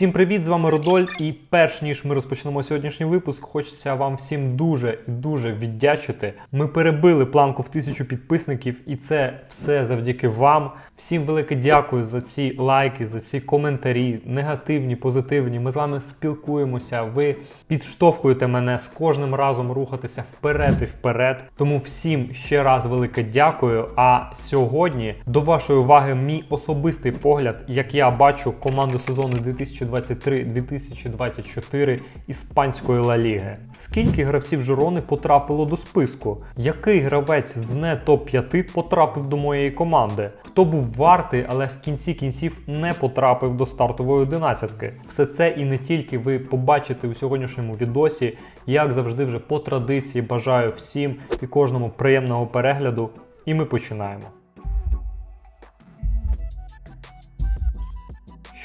Всім привіт! З вами Рудоль. І перш ніж ми розпочнемо сьогоднішній випуск, хочеться вам всім дуже і дуже віддячити. Ми перебили планку в тисячу підписників, і це все завдяки вам. Всім велике дякую за ці лайки, за ці коментарі, негативні, позитивні. Ми з вами спілкуємося. Ви підштовхуєте мене з кожним разом рухатися вперед і вперед. Тому всім ще раз велике дякую. А сьогодні до вашої уваги мій особистий погляд, як я бачу команду сезону 2023-2024 іспанської Ла Ліги. Скільки гравців Жирони потрапило до списку? Який гравець з не топ-5 потрапив до моєї команди? Хто був вартий, але в кінці кінців не потрапив до стартової одинадцятки? Все це і не тільки ви побачите у сьогоднішньому відосі. Як завжди, вже по традиції бажаю всім і кожному приємного перегляду. І ми починаємо.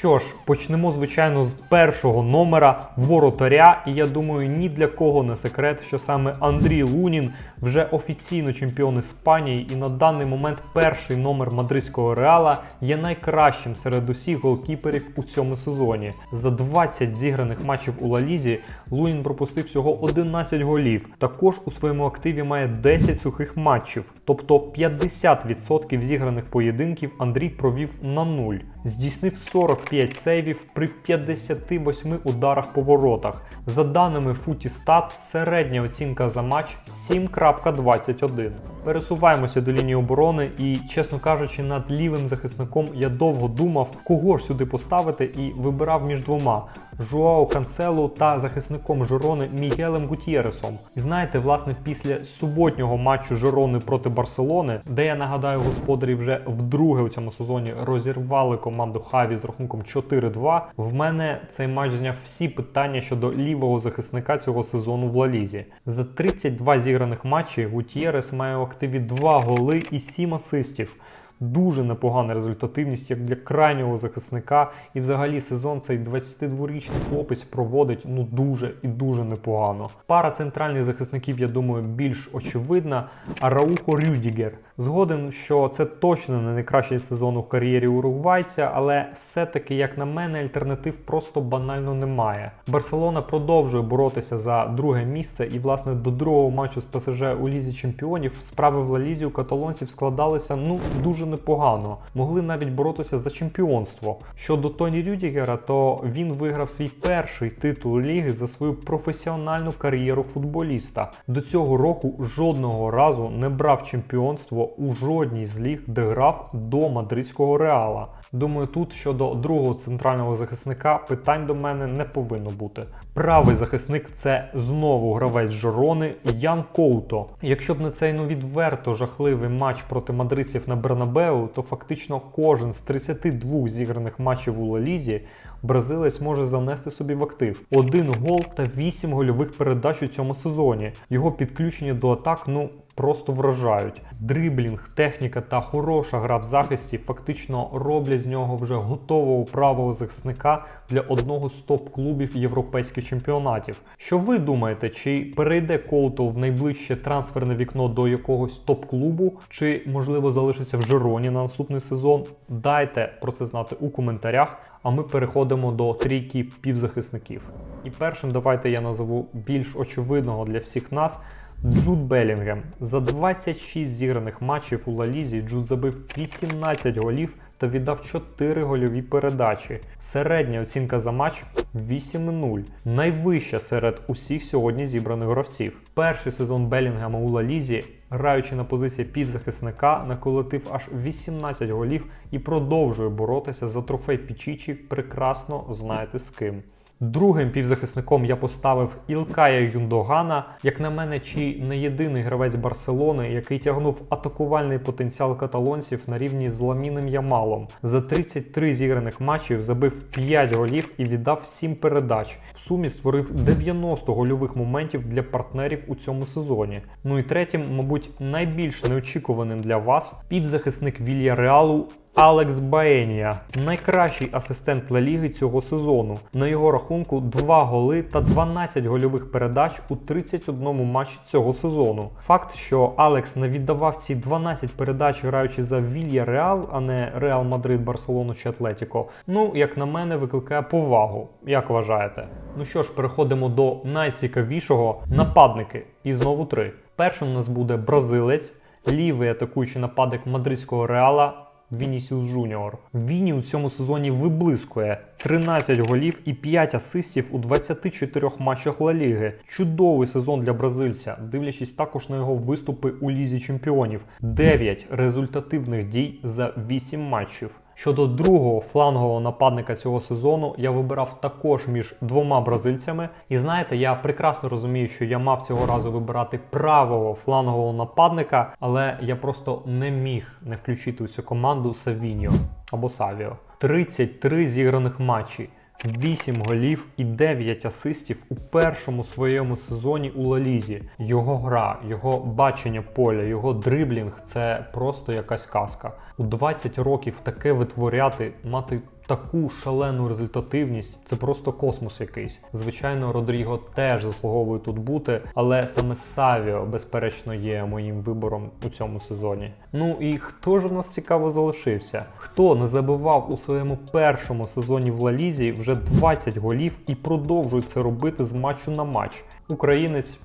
Що ж, почнемо, звичайно, з першого номера воротаря. І я думаю, ні для кого не секрет, що саме Андрій Лунін вже офіційно чемпіон Іспанії, і на даний момент перший номер мадридського реала є найкращим серед усіх голкіперів у цьому сезоні. За 20 зіграних матчів у Лалізі Лунін пропустив всього 11 голів. Також у своєму активі має 10 сухих матчів, тобто 50% зіграних поєдинків Андрій провів на нуль. Здійснив 45 сейвів при 58 ударах по воротах. За даними Footy середня оцінка за матч 7.21. Пересуваємося до лінії оборони, і, чесно кажучи, над лівим захисником я довго думав, кого ж сюди поставити, і вибирав між двома Жуао Канцелу та захисником Жирони Мігелем Гутєресом. І знаєте, власне, після суботнього матчу Жирони проти Барселони, де я нагадаю, господарі вже вдруге у цьому сезоні розірвали команду Хаві з рахунком 4-2. В мене цей матч зняв всі питання щодо лівого захисника цього сезону в Лалізі. За 32 зіграних матчів Гутєрес має в активі 2 голи і 7 асистів. Дуже непогана результативність як для крайнього захисника. І взагалі сезон цей 22-річний хлопець проводить ну дуже і дуже непогано. Пара центральних захисників, я думаю, більш очевидна. А Раухо Рюдігер. Згоден, що це точно не найкращий сезон у кар'єрі уругвайця, але все-таки, як на мене, альтернатив просто банально немає. Барселона продовжує боротися за друге місце, і власне до другого матчу з ПСЖ у лізі чемпіонів справи в Лалізі у каталонців складалися ну дуже непогано. Могли навіть боротися за чемпіонство. Щодо Тоні Рюдігера, то він виграв свій перший титул ліги за свою професіональну кар'єру футболіста. До цього року жодного разу не брав чемпіонство у жодній з ліг, де грав до мадридського реала. Думаю, тут щодо другого центрального захисника питань до мене не повинно бути. Правий захисник це знову гравець Жорони Ян Коуто. Якщо б не цей ну відверто жахливий матч проти мадридців на Бернабеу, то фактично кожен з 32 зіграних матчів у Лалізі бразилець може занести собі в актив. Один гол та вісім гольових передач у цьому сезоні. Його підключення до атак, ну. Просто вражають. Дриблінг, техніка та хороша гра в захисті фактично роблять з нього вже готового правого захисника для одного з топ-клубів європейських чемпіонатів. Що ви думаєте, чи перейде Коуто в найближче трансферне вікно до якогось топ-клубу, чи можливо залишиться в Жироні на наступний сезон? Дайте про це знати у коментарях. А ми переходимо до трійки півзахисників. І першим давайте я назову більш очевидного для всіх нас. Джуд Белінгем. За 26 зіграних матчів у Лалізі Джуд забив 18 голів та віддав 4 гольові передачі. Середня оцінка за матч 8-0. Найвища серед усіх сьогодні зібраних гравців. Перший сезон Белінгема у Лалізі, граючи на позиції півзахисника, наколотив аж 18 голів і продовжує боротися за трофей Пічічі, прекрасно знаєте з ким. Другим півзахисником я поставив Ілкая Юндогана, як на мене, чи не єдиний гравець Барселони, який тягнув атакувальний потенціал каталонців на рівні з Ламіним Ямалом. За 33 зіграних матчів забив 5 голів і віддав 7 передач. В сумі створив 90 гольових моментів для партнерів у цьому сезоні. Ну і третім, мабуть, найбільш неочікуваним для вас півзахисник Вілья Реалу Алекс Баенія, найкращий асистент Ла Ліги цього сезону. На його рахунку 2 голи та 12 гольових передач у 31 матчі цього сезону. Факт, що Алекс не віддавав ці 12 передач, граючи за Вілья Реал, а не Реал Мадрид, Барселону чи Атлетіко. Ну, як на мене, викликає повагу. Як вважаєте? Ну що ж, переходимо до найцікавішого нападники. І знову три. Першим у нас буде бразилець, лівий атакуючий нападник мадридського реала. Вінісіус Жуніор. Віні у цьому сезоні виблискує 13 голів і 5 асистів у 24 матчах Ла Ліги. Чудовий сезон для бразильця, дивлячись також на його виступи у лізі чемпіонів. 9 результативних дій за 8 матчів. Щодо другого флангового нападника цього сезону, я вибирав також між двома бразильцями. І знаєте, я прекрасно розумію, що я мав цього разу вибирати правого флангового нападника, але я просто не міг не включити у цю команду Савіньо або Савіо. 33 зіграних матчі. 8 голів і 9 асистів у першому своєму сезоні у Лалізі. Його гра, його бачення поля, його дриблінг це просто якась казка. У 20 років таке витворяти, мати таку шалену результативність це просто космос якийсь. Звичайно, Родріго теж заслуговує тут бути, але саме Савіо, безперечно, є моїм вибором у цьому сезоні. Ну і хто ж у нас цікаво залишився? Хто не забивав у своєму першому сезоні в Лалізі вже 20 голів і продовжує це робити з матчу на матч? Українець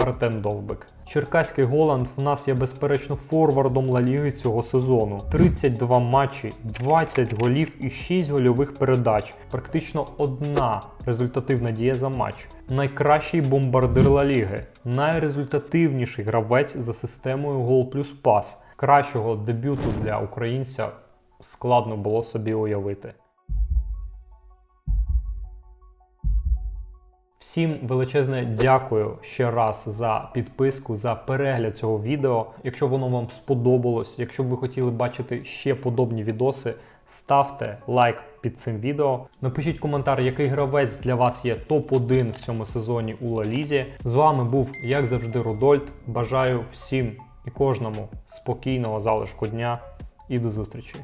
Артем Довбик. Черкаський Голланд в нас є безперечно форвардом Ла Ліги цього сезону. 32 матчі, 20 голів і 6 гольових передач. Практично одна результативна дія за матч. Найкращий бомбардир Ла Ліги, найрезультативніший гравець за системою гол плюс пас. Кращого дебюту для українця складно було собі уявити. Всім величезне дякую ще раз за підписку, за перегляд цього відео. Якщо воно вам сподобалось, якщо б ви хотіли бачити ще подобні відоси, ставте лайк під цим відео. Напишіть коментар, який гравець для вас є топ-1 в цьому сезоні у Лалізі. З вами був, як завжди, Рудольд. Бажаю всім і кожному спокійного залишку дня і до зустрічі.